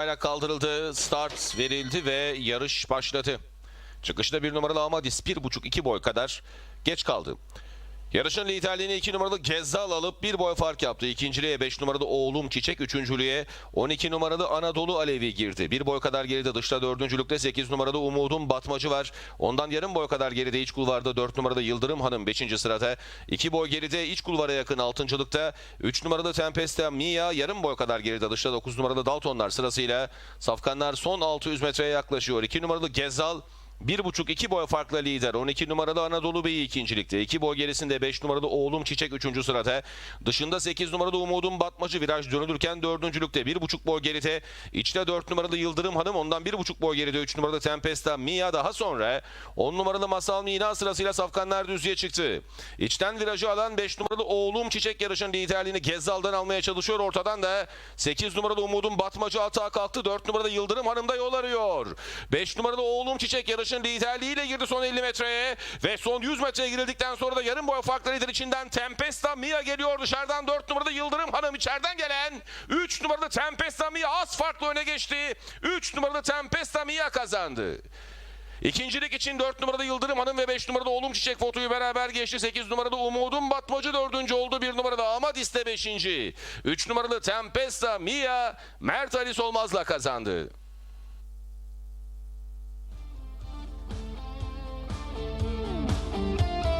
Bayrak kaldırıldı, start verildi ve yarış başladı. Çıkışta bir numaralı Amadis 1.5-2 boy kadar geç kaldı. Yarışın liderliğini 2 numaralı Gezzal alıp bir boy fark yaptı. İkinciliğe 5 numaralı Oğlum Çiçek, üçüncülüğe 12 numaralı Anadolu Alevi girdi. Bir boy kadar geride dışta dördüncülükte 8 numaralı Umudum Batmacı var. Ondan yarım boy kadar geride iç kulvarda 4 numaralı Yıldırım Hanım 5. sırada. 2 boy geride iç kulvara yakın 6.lıkta 3 numaralı Tempesta Mia yarım boy kadar geride dışta 9 numaralı Daltonlar sırasıyla Safkanlar son 600 metreye yaklaşıyor. 2 numaralı Gezzal 1.5-2 boy farkla lider. 12 numaralı Anadolu Bey'i ikincilikte. 2 boy gerisinde 5 numaralı Oğlum Çiçek 3. sırada. Dışında 8 numaralı Umudum Batmacı viraj dönülürken 4. lükte. 1.5 boy geride. İçte 4 numaralı Yıldırım Hanım. Ondan 1.5 boy geride 3 numaralı Tempesta Mia daha sonra 10 numaralı Masal Mina sırasıyla Safkanlar düzlüğe çıktı. İçten virajı alan 5 numaralı Oğlum Çiçek yarışın liderliğini Gezzal'dan almaya çalışıyor. Ortadan da 8 numaralı Umudum Batmacı atağa kalktı. 4 numaralı Yıldırım Hanım da yol arıyor. 5 numaralı Oğlum Çiçek yarışın liderliğiyle girdi son 50 metreye ve son 100 metreye girildikten sonra da yarım boy farklı lider içinden Tempesta Mia geliyor dışarıdan 4 numaralı Yıldırım Hanım içeriden gelen 3 numaralı Tempesta Mia az farklı öne geçti. 3 numaralı Tempesta Mia kazandı. İkincilik için 4 numarada Yıldırım Hanım ve 5 numarada Oğlum Çiçek fotoyu beraber geçti. 8 numarada Umudum Batmacı 4. oldu. 1 numarada Amadis de 5. 3 numaralı Tempesta Mia Mert Ali Solmaz'la kazandı.